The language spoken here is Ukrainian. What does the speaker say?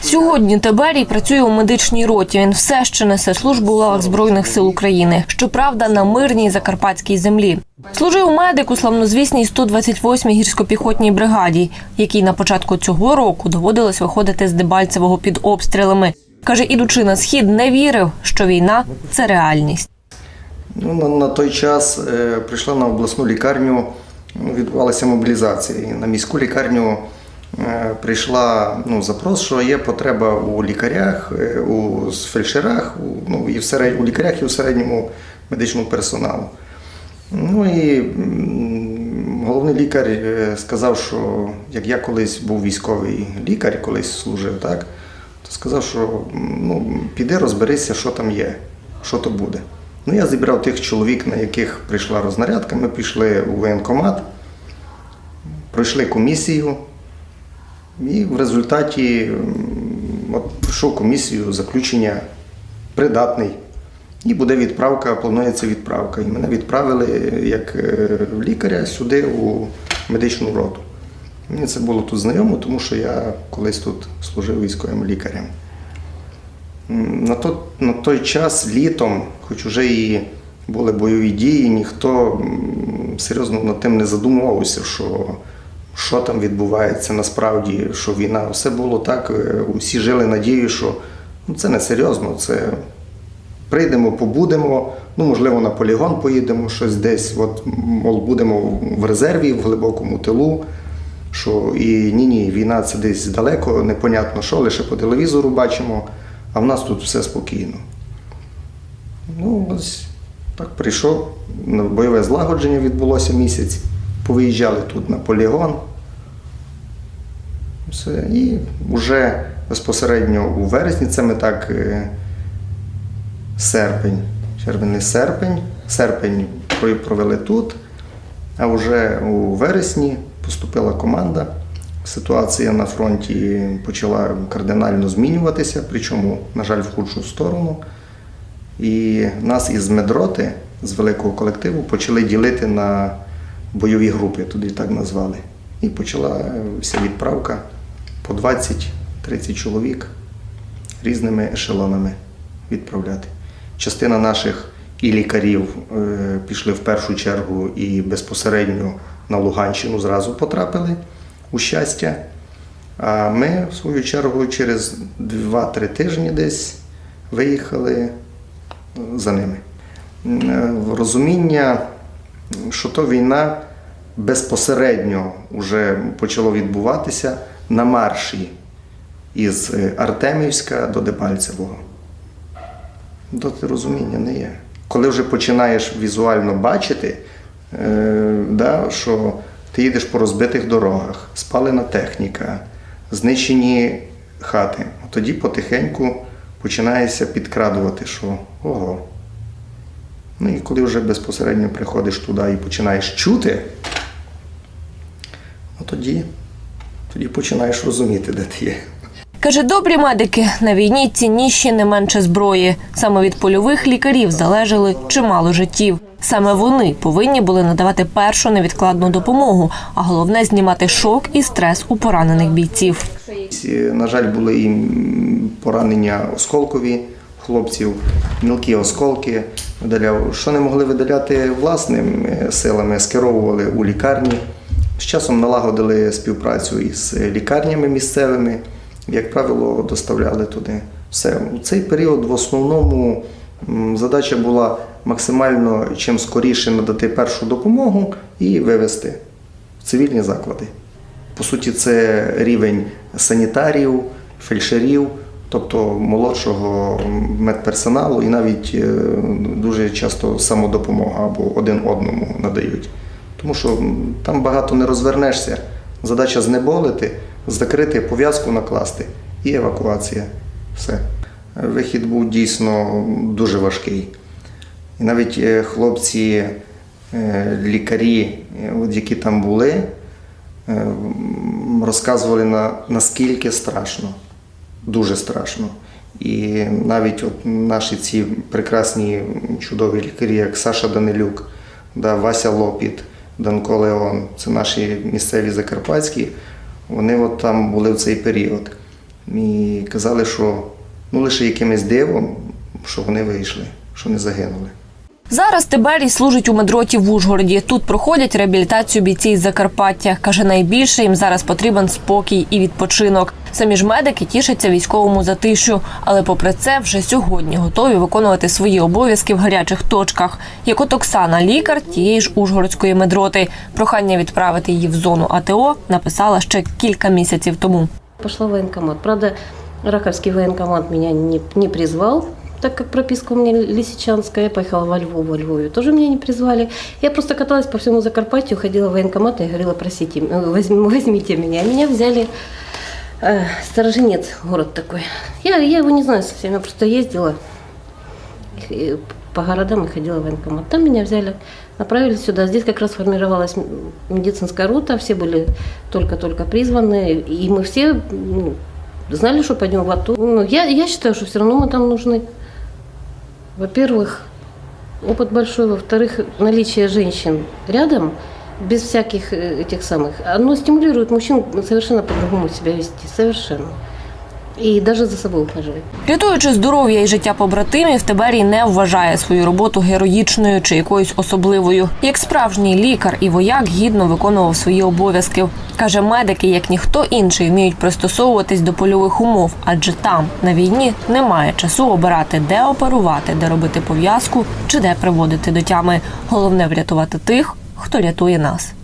Сьогодні Таберій працює у медичній роті. Він все ще несе службу у лавах збройних сил України. Щоправда, на мирній закарпатській землі. Служив медик у славнозвісній 128-й гірсько-піхотній бригаді, якій на початку цього року доводилось виходити з Дебальцевого під обстрілами. Каже, ідучи на схід, не вірив, що війна це реальність. Ну, на, той час е, прийшла на обласну лікарню, відбувалася мобілізація. На міську лікарню прийшла ну, запрос, що є потреба у лікарях, е, у фельдшерах, у, ну, і в серед, у лікарях і у середньому медичному персоналу. Ну і головний лікар е, сказав, що як я колись був військовий лікар, колись служив, так, то сказав, що ну, піди розберися, що там є, що то буде. Ну, я зібрав тих чоловік, на яких прийшла рознарядка. Ми пішли у воєнкомат, пройшли комісію, і в результаті от, пройшов комісію, заключення придатний. І буде відправка, планується відправка. І мене відправили як е, лікаря сюди у медичну роту. Мені це було тут знайомо, тому що я колись тут служив військовим лікарем. На, то, на той час літом, хоч вже і були бойові дії, ніхто серйозно над тим не задумувався, що, що там відбувається насправді, що війна. Все було так, е, усі жили надією, що ну, це не серйозно, це прийдемо, побудемо, ну, можливо, на полігон поїдемо, щось десь, от, мол, будемо в резерві, в глибокому тилу. Що і ні, ні, війна це десь далеко, непонятно що, лише по телевізору бачимо, а в нас тут все спокійно. Ну, ось так прийшов. Бойове злагодження відбулося місяць. Повиїжджали тут на полігон. Все. І вже безпосередньо у вересні, це ми так е, серпень, червень, не серпень, серпень провели тут, а вже у вересні поступила команда. Ситуація на фронті почала кардинально змінюватися, причому, на жаль, в худшу сторону. І нас із медроти, з великого колективу, почали ділити на бойові групи, туди так назвали. І почалася відправка по 20-30 чоловік різними ешелонами відправляти. Частина наших і лікарів е, пішли в першу чергу і безпосередньо на Луганщину зразу потрапили у щастя. А ми, в свою чергу, через 2-3 тижні десь виїхали е, за ними. Е, Розуміння, що то війна безпосередньо вже почало відбуватися на марші із е, Артемівська до Дебальцевого. Доти розуміння не є. Коли вже починаєш візуально бачити, е, да, що ти їдеш по розбитих дорогах, спалена техніка, знищені хати, тоді потихеньку починаєшся підкрадувати, що ого. Ну і коли вже безпосередньо приходиш туди і починаєш чути, ну тоді, тоді починаєш розуміти, де ти є. Каже, добрі медики на війні цінніші не менше зброї. Саме від польових лікарів залежали чимало життів. Саме вони повинні були надавати першу невідкладну допомогу, а головне знімати шок і стрес у поранених бійців. На жаль, були і поранення осколкові хлопців, мілкі осколки видаляв. Що не могли видаляти власними силами, скеровували у лікарні. З часом налагодили співпрацю із лікарнями місцевими, як правило, доставляли туди. Все. У цей період в основному задача була максимально чим скоріше надати першу допомогу і вивезти в цивільні заклади. По суті, це рівень санітарів, фельдшерів, тобто молодшого медперсоналу, і навіть е, дуже часто самодопомога або один одному надають. Тому що там багато не розвернешся. Задача знеболити, закрити, пов'язку накласти і евакуація. Все. Вихід був дійсно дуже важкий. І навіть е, хлопці, е, лікарі, які там були, розказували на, наскільки страшно, дуже страшно. І навіть от наші ці прекрасні чудові лікарі, як Саша Данилюк, да, Вася Лопіт, Данко Леон, це наші місцеві закарпатські, вони от там були в цей період. І казали, що ну, лише якимось дивом, що вони вийшли, що не загинули. Зараз Тиберій служить у медроті в Ужгороді. Тут проходять реабілітацію бійці із Закарпаття. Каже, найбільше їм зараз потрібен спокій і відпочинок. Самі ж медики тішаться військовому затишю, але попри це вже сьогодні готові виконувати свої обов'язки в гарячих точках. Як от Оксана, лікар тієї ж Ужгородської медроти. Прохання відправити її в зону АТО написала ще кілька місяців тому. Пошла в военкомат. Правда, Раковский военкомат меня не, не призвал, так как прописка у меня лисичанская. Я поехала во Львов, во Львове. Тоже меня не призвали. Я просто каталась по всему Закарпатью, ходила в военкомат и говорила, простите, э, возьм- возьмите меня. Меня взяли э, Стороженец, город такой. Я, я его не знаю совсем, я просто ездила по городам и ходила в военкомат. Там меня взяли, направили сюда. Здесь как раз формировалась медицинская рота, все были только-только призваны, и мы все ну, знали, что пойдем в АТО. Ну, я, я считаю, что все равно мы там нужны. Во-первых, опыт большой, во-вторых, наличие женщин рядом, без всяких э, этих самых, оно стимулирует мужчин совершенно по-другому себя вести, совершенно. И даже за собой ухаживать. Рятуючи здоров'я і життя побратимів, Тиберій не вважає свою роботу героїчною чи якоюсь особливою. Як справжній лікар і вояк гідно виконував свої обов'язки. Каже, медики, як ніхто інший, вміють пристосовуватись до польових умов, адже там на війні немає часу обирати, де оперувати, де робити пов'язку чи де приводити до тями. Головне врятувати тих, хто рятує нас.